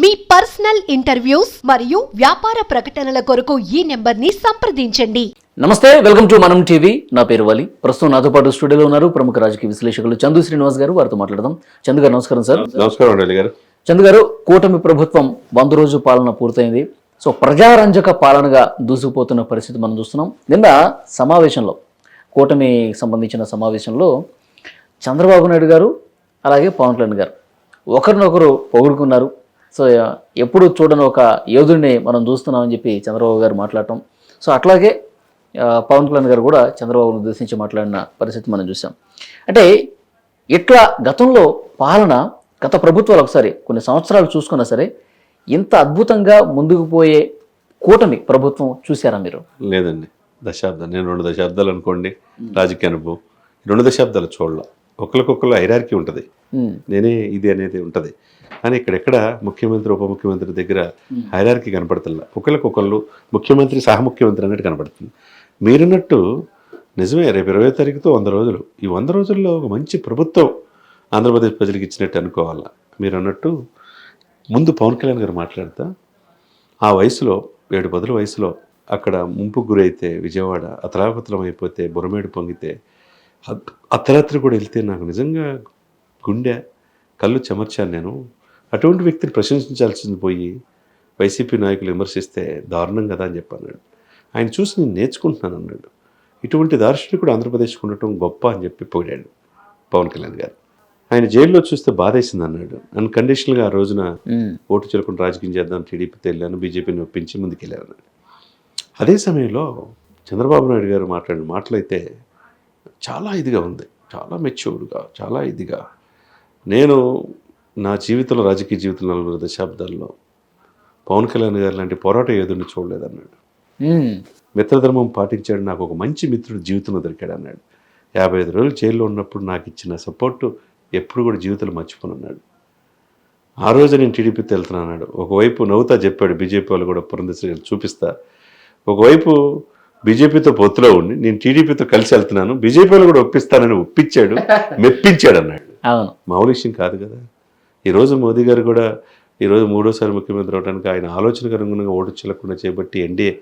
మీ personal interviews మరియు వ్యాపార ప్రకటనల కొరకు ఈ నెంబర్ని సంప్రదించండి. నమస్తే వెల్కమ్ టు మనం టీవీ. నా పేరు వలి. ప్రస్తుతం నాతో పాటు స్టూడియోలో ఉన్నారు ప్రముఖ రాజకీయ విశ్లేషకులు చందు శ్రీనివాస్ గారు. వారితో మాట్లాడదాం. చందు గారు నమస్కారం సార్. నమస్కారం అండి గారు. చందు గారు కూటమి ప్రభుత్వం వంద రోజు పాలన పూర్తయింది. సో ప్రజారంజక పాలనగా దూసుకుపోతున్న పరిస్థితి మనం చూస్తున్నాం. నిన్న సమావేశంలో కూటమికి సంబంధించిన సమావేశంలో చంద్రబాబు నాయుడు గారు అలాగే పవన్ కళ్యాణ్ గారు ఒకరినొకరు పొగుడుకున్నారు. సో ఎప్పుడు చూడని ఒక యోధుడిని మనం చూస్తున్నామని చెప్పి చంద్రబాబు గారు మాట్లాడటం. సో అట్లాగే పవన్ కళ్యాణ్ గారు కూడా చంద్రబాబును ఉద్దేశించి మాట్లాడిన పరిస్థితి మనం చూసాం అంటే ఇట్లా గతంలో పాలన గత ప్రభుత్వాలు ఒకసారి కొన్ని సంవత్సరాలు చూసుకున్నా సరే ఇంత అద్భుతంగా ముందుకు పోయే కూటమి ప్రభుత్వం చూసారా మీరు? లేదండి. దశాబ్దం నేను రెండు దశాబ్దాలు అనుకోండి రాజకీయ అనుభవం. రెండు దశాబ్దాలు చూడాల. ఒకరికొకరు ఐరార్కీ ఉంటుంది. నేనే ఇది అనేది ఉంటుంది. కానీ ఇక్కడెక్కడ ముఖ్యమంత్రి ఉప ముఖ్యమంత్రి దగ్గర హైరార్కీ కనపడుతుందా ఒకరికొకళ్ళు ముఖ్యమంత్రి సహ ముఖ్యమంత్రి అన్నట్టు కనపడుతుంది. మీరున్నట్టు నిజమే రేపు ఇరవై తారీఖుతో వంద రోజులు. ఈ వంద రోజుల్లో ఒక మంచి ప్రభుత్వం ఆంధ్రప్రదేశ్ ప్రజలకు ఇచ్చినట్టు అనుకోవాలా? మీరు అన్నట్టు ముందు పవన్ కళ్యాణ్ గారు మాట్లాడతా ఆ వయసులో ఏడు పదుల వయసులో అక్కడ ముంపు గురైతే విజయవాడ అతలాకుతలం అయిపోతే బురమేడు పొంగితే అర్ధరాత్రి కూడా వెళ్తే నాకు నిజంగా గుండె కళ్ళు చెమర్చాను నేను. అటువంటి వ్యక్తిని ప్రశంసించాల్సింది పోయి వైసీపీ నాయకులు విమర్శిస్తే దారుణం కదా అని చెప్పన్నాడు ఆయన చూసి నేను నేర్చుకుంటున్నాను అన్నాడు. ఇటువంటి దార్శనికుడు ఆంధ్రప్రదేశ్కి ఉండటం గొప్ప అని చెప్పి పొగిడాడు పవన్ కళ్యాణ్ గారు. ఆయన జైల్లో చూస్తే బాధేసింది అన్నాడు. అన్కండిషనల్గా ఆ రోజున ఓటు చెల్లకుండా రాజకీయం చేద్దాం టీడీపీతో వెళ్ళాను బీజేపీని ఒప్పించి ముందుకెళ్ళాను అదే సమయంలో చంద్రబాబు నాయుడు గారు మాట్లాడిన మాటలైతే చాలా ఇదిగా ఉంది. చాలా మెచ్యూర్డ్గా చాలా ఇదిగా. నేను నా జీవితంలో రాజకీయ జీవితంలో నలుగురు దశాబ్దాల్లో పవన్ కళ్యాణ్ గారు లాంటి పోరాట యోధుడిని చూడలేదన్నాడు. మిత్రధర్మం పాటించాడు నాకు ఒక మంచి మిత్రుడు జీవితంలో దొరికాడు అన్నాడు. యాభై ఐదు రోజులు జైల్లో ఉన్నప్పుడు నాకు ఇచ్చిన సపోర్టు ఎప్పుడు కూడా జీవితంలో మర్చిపోనున్నాడు. ఆ రోజు నేను టీడీపీతో వెళ్తున్నాను అన్నాడు. ఒకవైపు నవ్వుతా చెప్పాడు బీజేపీ వాళ్ళు కూడా పురంధేశ్వరి గారు చూపిస్తా. ఒకవైపు బీజేపీతో పొత్తులో ఉండి నేను టీడీపీతో కలిసి వెళ్తున్నాను బీజేపీ వాళ్ళు కూడా ఒప్పిస్తానని ఒప్పించాడు మెప్పించాడు అన్నాడు. అవును. మామూలు విషయం కాదు కదా. ఈరోజు మోదీ గారు కూడా ఈరోజు మూడోసారి ముఖ్యమంత్రి అవడానికి ఆయన ఆలోచనకు అనుగుణంగా ఓటు చెల్లకుండా చేపట్టి ఎన్డీఏ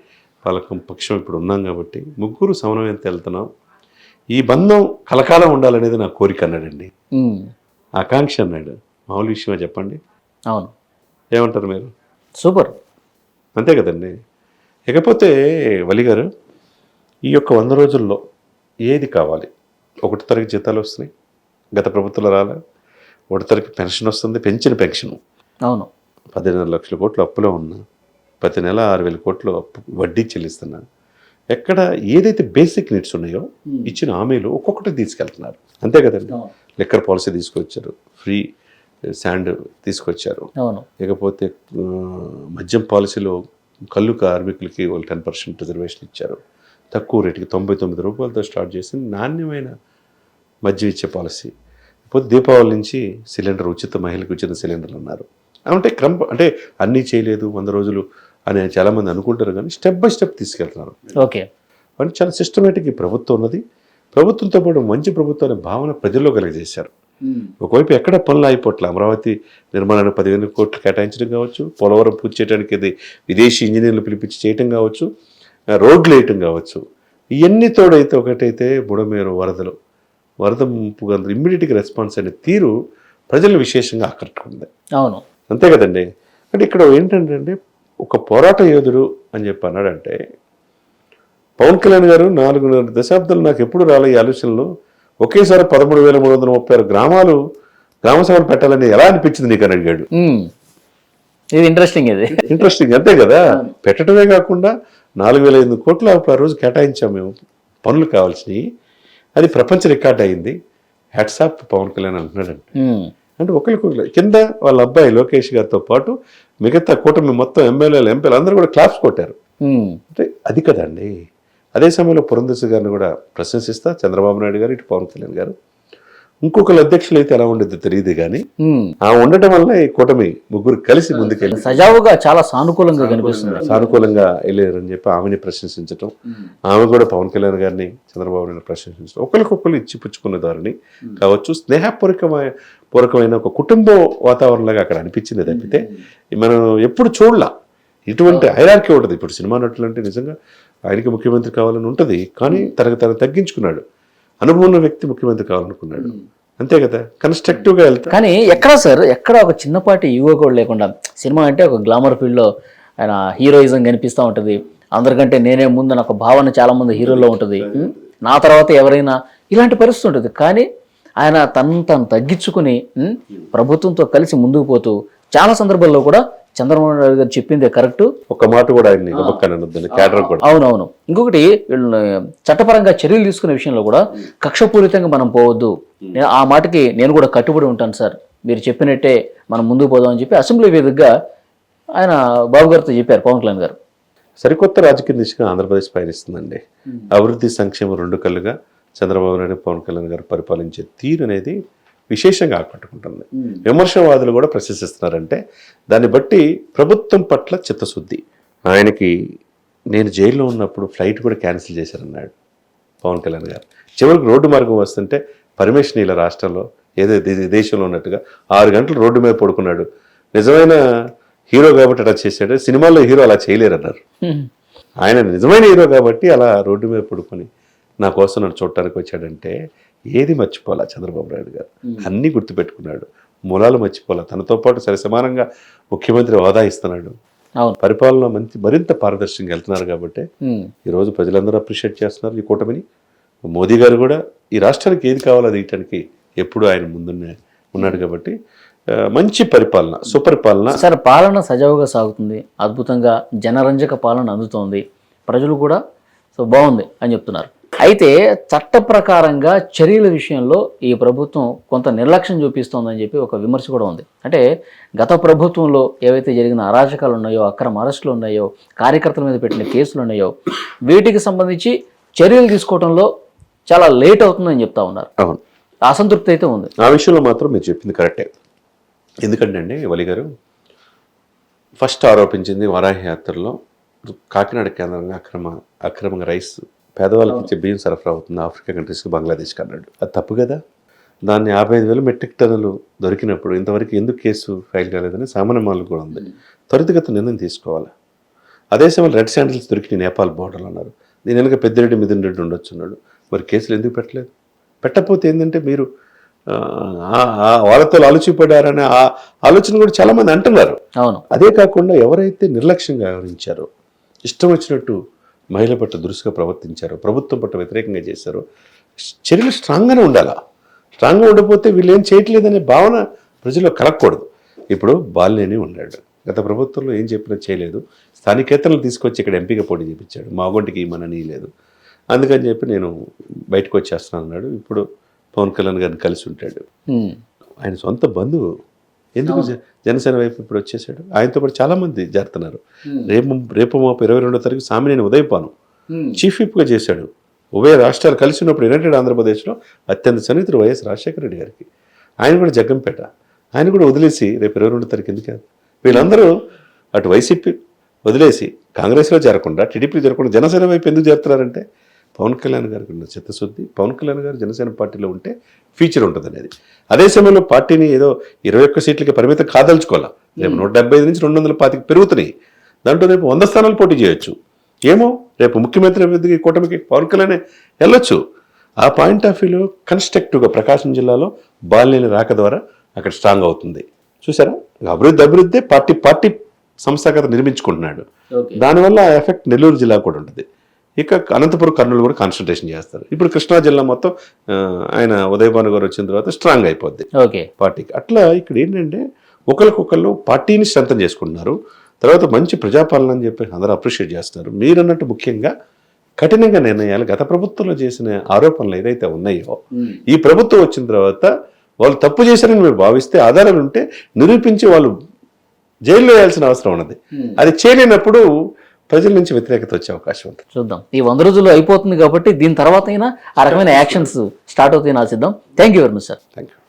పాలకం పక్షం ఇప్పుడు ఉన్నాం కాబట్టి ముగ్గురు సమన్వయంతో వెళ్తున్నాం. ఈ బంధం కలకాలం ఉండాలనేది నా కోరిక అన్నాడండి. ఆకాంక్ష అన్నాడు. మామూలు విషయమే చెప్పండి. అవును. ఏమంటారు మీరు? సూపర్. అంతే కదండి. ఇకపోతే వలి గారు ఈ యొక్క వంద రోజుల్లో ఏది కావాలి? ఒకటి తరగతి జీతాలు వస్తున్నాయి. గత ప్రభుత్వంలో రాలే. ఒకటి తరగతి పెన్షన్ వస్తుంది. పెంచిన పెన్షన్. అవును. పదిహేను లక్షల కోట్లు అప్పులో ఉన్నా ప్రతి నెల ఆరు వేల కోట్లు అప్పు వడ్డీ చెల్లిస్తున్నా ఎక్కడ ఏదైతే బేసిక్ నీడ్స్ ఉన్నాయో ఇచ్చిన హామీలు ఒక్కొక్కటి తీసుకెళ్తున్నారు. అంతే కదండి? లిక్కర్ పాలసీ తీసుకొచ్చారు. ఫ్రీ శాండ్ తీసుకొచ్చారు. అవును. ఇకపోతే మద్యం పాలసీలో కళ్ళు కార్మికులకి వాళ్ళు టెన్ పర్సెంట్ రిజర్వేషన్ ఇచ్చారు. తక్కువ రేటుకి తొంభై తొమ్మిది రూపాయలతో స్టార్ట్ చేసి నాణ్యమైన మద్యం ఇచ్చే పాలసీ. ఇప్పుడు దీపావళి నుంచి సిలిండర్ ఉచిత మహిళలకు ఉచిత సిలిండర్లు అన్నారు. అంటే క్రమ అంటే అన్నీ చేయలేదు వంద రోజులు అని చాలామంది అనుకుంటారు కానీ స్టెప్ బై స్టెప్ తీసుకెళ్తున్నారు. ఓకే. అంటే చాలా సిస్టమేటిక్ ఈ ప్రభుత్వం ఉన్నది. ప్రభుత్వంతో పాటు మంచి ప్రభుత్వం అనే భావన ప్రజల్లో కలిగజేశారు. ఒకవైపు ఎక్కడ పనులు అయిపోట్ల అమరావతి నిర్మాణానికి పదివేల కోట్లు కేటాయించడం కావచ్చు పోలవరం పూర్తి చేయడానికి ఇది విదేశీ ఇంజనీర్లు పిలిపించి చేయటం కావచ్చు రోడ్లు వేయటం కావచ్చు. ఇవన్నీ తోడైతే ఒకటైతే బుడమేరు వరదలు. వరద ముంపు అందరూ ఇమ్మీడియట్గా రెస్పాన్స్ అనే తీరు ప్రజలను విశేషంగా ఆకట్టుకుంది. అవును. అంతే కదండి. అంటే ఇక్కడ ఏంటంటే ఒక పోరాట యోధుడు అని చెప్పి అన్నాడంటే పవన్ కళ్యాణ్ గారు నాలుగున్నర దశాబ్దాలు నాకు ఎప్పుడు రాలే ఈ ఆలోచనలు. ఒకేసారి పదమూడు వేల మూడు వందల ముప్పై ఆరు గ్రామాలు గ్రామ సభలు పెట్టాలని ఎలా అనిపించింది నీకు అని అడిగాడు. ఇది ఇంట్రెస్టింగ్ ఇది. ఇంట్రెస్టింగ్ అంతే కదా. పెట్టడమే కాకుండా నాలుగు వేల ఐదు కోట్లు ఆ రోజు కేటాయించాం మేము. పనులు కావాల్సినవి అది ప్రపంచ రికార్డ్ అయింది. హెడ్సాప్ పవన్ కళ్యాణ్ అంటున్నాడండి ఉమ్, అంటే ఒకరికి కింద వాళ్ళ అబ్బాయి లోకేష్ గారితో పాటు మిగతా కూటమి మొత్తం ఎమ్మెల్యేలు ఎంపీలు అందరూ కూడా క్లాప్స్ కొట్టారు. అంటే అది కదండి. అదే సమయంలో పురంధేశ్వరి గారిని కూడా ప్రశంసిస్తా చంద్రబాబు నాయుడు గారు ఇటు పవన్ కళ్యాణ్ గారు. ఇంకొకరు అధ్యక్షులు అయితే ఎలా ఉండేది తెలియదు కానీ. ఆ ఉండటం వల్ల ఈ కూటమి ముగ్గురు కలిసి ముందుకెళ్ళి సజావుగా చాలా సానుకూలంగా కనిపిస్తుంది. సానుకూలంగా వెళ్ళారని చెప్పి ఆమెని ప్రశంసించటం ఆమె కూడా పవన్ కళ్యాణ్ గారిని చంద్రబాబు నాయుడు ప్రశంసించడం ఒకరికొకరు ఇచ్చి దారిని కావచ్చు స్నేహపూర్వకమైన పూర్వకమైన ఒక కుటుంబ వాతావరణంలాగా అక్కడ అనిపించింది తప్పితే మనం ఎప్పుడు చూడలా. ఇటువంటి హైరార్కీ ఉంటుంది. ఇప్పుడు సినిమా నటులు అంటే నిజంగా ఆయనకి ముఖ్యమంత్రి కావాలని ఉంటుంది. కానీ తనకు తను తగ్గించుకున్నాడు. అనుభవం ఉన్న వ్యక్తి ముఖ్యమంత్రి కావాలనుకున్నాడు. అంతే కదా? కన్స్ట్రక్టివ్గా వెళ్తా. కానీ ఎక్కడ సార్ ఎక్కడ ఒక చిన్నపాటి ఈగో కూడా లేకుండా సినిమా అంటే ఒక గ్లామర్ ఫీల్డ్లో ఆయన హీరోయిజం కనిపిస్తూ ఉంటుంది. అందరికంటే నేనే ముందు నాకు భావన చాలా మంది హీరోల్లో ఉంటుంది? నా తర్వాత ఎవరైనా ఇలాంటి పరిస్థితి ఉంటుంది. కానీ ఆయన తను తను తగ్గించుకుని? ప్రభుత్వంతో కలిసి ముందుకు పోతూ చాలా సందర్భాల్లో కూడా చంద్రబాబు నాయుడు గారు చెప్పిందే కరెక్ట్ ఒక మాట కూడా అవునవును. ఇంకొకటి వీళ్ళని చట్టపరంగా చర్యలు తీసుకునే విషయంలో కూడా కక్షపూరితంగా మనం పోవద్దు. నేను ఆ మాటకి నేను కూడా కట్టుబడి ఉంటాను సార్. మీరు చెప్పినట్టే మనం ముందుకు పోదాం అని చెప్పి అసెంబ్లీ వేదికగా ఆయన బాబు గారితో చెప్పారు పవన్ కళ్యాణ్ గారు. సరికొత్త రాజకీయ దిశగా ఆంధ్రప్రదేశ్ పయనిస్తుందండి. అభివృద్ధి సంక్షేమం రెండు కళ్ళుగా చంద్రబాబు నాయుడు పవన్ కళ్యాణ్ గారు పరిపాలించే తీరు అనేది విశేషంగా ఆకట్టుకుంటుంది. విమర్శవాదులు కూడా ప్రశంసిస్తున్నారంటే దాన్ని బట్టి ప్రభుత్వం పట్ల చిత్తశుద్ధి. ఆయనకి నేను జైల్లో ఉన్నప్పుడు ఫ్లైట్ కూడా క్యాన్సిల్ చేశారన్నాడు పవన్ కళ్యాణ్ గారు. చివరికి రోడ్డు మార్గం వస్తుంటే పర్మిషన్ ఇలా రాష్ట్రంలో ఏదో దేశంలో ఉన్నట్టుగా ఆరు గంటలు రోడ్డు మీద పడుకున్నాడు. నిజమైన హీరో కాబట్టి అలా చేశాడు. సినిమాల్లో హీరో అలా చేయలేరన్నారు. ఆయన నిజమైన హీరో కాబట్టి అలా రోడ్డు మీద పడుకొని నా కోసం నన్ను చూడటానికి వచ్చాడంటే ఏది మర్చిపోలా చంద్రబాబు నాయుడు గారు? అన్నీ గుర్తుపెట్టుకున్నాడు. మూలాలు మర్చిపోలా. తనతో పాటు సరి సమానంగా ముఖ్యమంత్రి హోదా ఇస్తున్నాడు. పరిపాలన మంచి మరింత పారదర్శకంగా వెళ్తున్నారు కాబట్టి. ఈరోజు ప్రజలందరూ అప్రిషియేట్ చేస్తున్నారు ఈ కూటమిని. మోదీ గారు కూడా ఈ రాష్ట్రానికి ఏది కావాలో అది ఇయటానికి ఎప్పుడు ఆయన ముందున్నే ఉన్నాడు కాబట్టి మంచి పరిపాలన సుపరిపాలన. సార్ పాలన సజావుగా సాగుతుంది. అద్భుతంగా జనరంజక పాలన అందుతోంది. ప్రజలు కూడా సో బాగుంది అని చెప్తున్నారు. అయితే చట్ట ప్రకారంగా చర్యల విషయంలో ఈ ప్రభుత్వం కొంత నిర్లక్ష్యం చూపిస్తోందని చెప్పి ఒక విమర్శ కూడా ఉంది. అంటే గత ప్రభుత్వంలో ఏవైతే జరిగిన అరాచకాలు ఉన్నాయో అక్రమ అరెస్టులు ఉన్నాయో కార్యకర్తల మీద పెట్టిన కేసులు ఉన్నాయో వీటికి సంబంధించి చర్యలు తీసుకోవడంలో చాలా లేట్ అవుతుందని చెప్తా ఉన్నారు. అవును. అసంతృప్తి అయితే ఉంది. ఆ విషయంలో మాత్రం మీరు చెప్పింది కరెక్టే. ఎందుకంటే అండి వలి గారు ఫస్ట్ ఆరోపించింది వరాహి యాత్రలో కాకినాడ కేంద్రంగా అక్రమ అక్రమంగా రైస్ పేదవాళ్ళకి ఇచ్చే బియ్యం సరఫరా అవుతుంది. ఆఫ్రికా కంట్రీస్కి బంగ్లాదేశ్కి అన్నాడు. అది తప్పు కదా? దాన్ని యాభై ఐదు వేల మెట్రిక్ టన్నులు దొరికినప్పుడు ఇంతవరకు ఎందుకు కేసు ఫైల్ కాలేదని సామాన్య మాలు కూడా ఉంది త్వరితగత నిర్ణయం తీసుకోవాలి. అదే సమయంలో రెడ్ శాండిల్స్ దొరికి నేపాల్ బోర్డర్లు అన్నారు. దీని వెనక పెద్దిరెడ్డి మిథున్ రెడ్డి ఉండొచ్చు అన్నాడు. మరి కేసులు ఎందుకు పెట్టలేదు? పెట్టకపోతే ఏంటంటే మీరు ఆ, ఆ- ఆ వాళ్ళతో ఆలోచిపడారనే ఆ ఆలోచన కూడా చాలా మంది అంటున్నారు. అవును. అదే కాకుండా ఎవరైతే నిర్లక్ష్యంగా వ్యవహరించారో ఇష్టం వచ్చినట్టు మహిళ పట్ల దురుసుగా ప్రవర్తించారో. ప్రభుత్వం పట్ల వ్యతిరేకంగా చేశారో. చర్యలు స్ట్రాంగ్గానే ఉండాలా. స్ట్రాంగ్గా ఉండకపోతే వీళ్ళు ఏం చేయట్లేదనే భావన ప్రజల్లో కలగకూడదు. ఇప్పుడు బాలినేని ఉన్నాడు. గత ప్రభుత్వంలో ఏం చెప్పినా చేయలేదు. స్థానికేతలను తీసుకొచ్చి ఇక్కడ ఎంపీగా పోటీ చేయించాడు మా ఒంటికి ఇమ్మనని లేదు. అందుకని చెప్పి నేను బయటకు వచ్చేస్తున్నాను అన్నాడు. ఇప్పుడు పవన్ కళ్యాణ్ గారిని కలిసి ఉంటాడు. ఆయన సొంత బంధువు. ఎందుకు జనసేన వైపు ఇప్పుడు వచ్చేసాడు? ఆయనతో పాటు చాలా మంది చేరుతున్నారు రేపు రేపు మాపు ఇరవై రెండో తారీఖు సామినేని ఉదయపాను. చీఫ్ విప్గా చేశాడు. ఉభయ రాష్ట్రాలు కలిసి ఉన్నప్పుడు యునైటెడ్ ఆంధ్రప్రదేశ్లో అత్యంత సన్నిహితుడు వైఎస్ రాజశేఖర రెడ్డి గారికి. ఆయన కూడా జగ్గంపేట. ఆయన కూడా వదిలేసి రేపు ఇరవై రెండో తారీఖు ఎందుకు వీళ్ళందరూ అటు వైసీపీ వదిలేసి కాంగ్రెస్లో చేరకుండా టీడీపీ చేరకుండా జనసేన వైపు ఎందుకు చేరుతున్నారంటే పవన్ కళ్యాణ్ గారికి ఉన్న చిత్తశుద్ధి పవన్ కళ్యాణ్ గారు జనసేన పార్టీలో ఉంటే ఫ్యూచర్ ఉంటుంది అనేది అదే సమయంలో పార్టీని ఏదో ఇరవై ఒక్క సీట్లకి పరిమితం కాదలుచుకోవాలా? రేపు నూట డెబ్బై ఐదు నుంచి రెండు వందల పాతికి పెరుగుతున్నాయి. దాంట్లో రేపు వంద స్థానాలు పోటీ చేయొచ్చు. ఏమో రేపు ముఖ్యమంత్రి అభ్యర్థికి కూటమికి పవన్ కళ్యాణ్ వెళ్ళొచ్చు. ఆ పాయింట్ ఆఫ్ వ్యూలో కన్స్ట్రక్టివ్గా ప్రకాశం జిల్లాలో బాలినేని రాక ద్వారా అక్కడ స్ట్రాంగ్ అవుతుంది. చూసారా? అభివృద్ధి అభివృద్ధి పార్టీ పార్టీ సంస్థాగత నిర్మించుకుంటున్నాడు. దానివల్ల ఆ ఎఫెక్ట్ నెల్లూరు జిల్లా కూడా ఉంటుంది. ఇక అనంతపురం కర్నూలు కూడా కాన్సన్ట్రేషన్ చేస్తారు. ఇప్పుడు కృష్ణా జిల్లా మొత్తం ఆయన ఉదయభాను గారు వచ్చిన తర్వాత స్ట్రాంగ్ అయిపోద్ది. ఓకే. పార్టీకి. అట్లా ఇక్కడ ఏంటంటే ఒకరికొకళ్ళు పార్టీని స్ట్రెంథన్ చేసుకుంటున్నారు. తర్వాత మంచి ప్రజాపాలన అని చెప్పి అందరూ అప్రిషియేట్ చేస్తున్నారు. మీరన్నట్టు ముఖ్యంగా కఠినంగా నిర్ణయాలు గత ప్రభుత్వంలో చేసిన ఆరోపణలు ఏదైతే ఉన్నాయో ఈ ప్రభుత్వం వచ్చిన తర్వాత వాళ్ళు తప్పు చేశారని మీరు భావిస్తే ఆధారాలు ఉంటే నిరూపించి వాళ్ళు జైల్లో వేయాల్సిన అవసరం ఉన్నది. అది చేయలేనప్పుడు ప్రజల నుంచి వ్యతిరేకత వచ్చే అవకాశం ఉంది చూద్దాం. ఈ వంద రోజుల్లో అయిపోతుంది కాబట్టి దీని తర్వాత అయినా ఆ రకమైన యాక్షన్స్ స్టార్ట్ అవుతాయి ఆశిద్దాం. Thank you very much sir thank you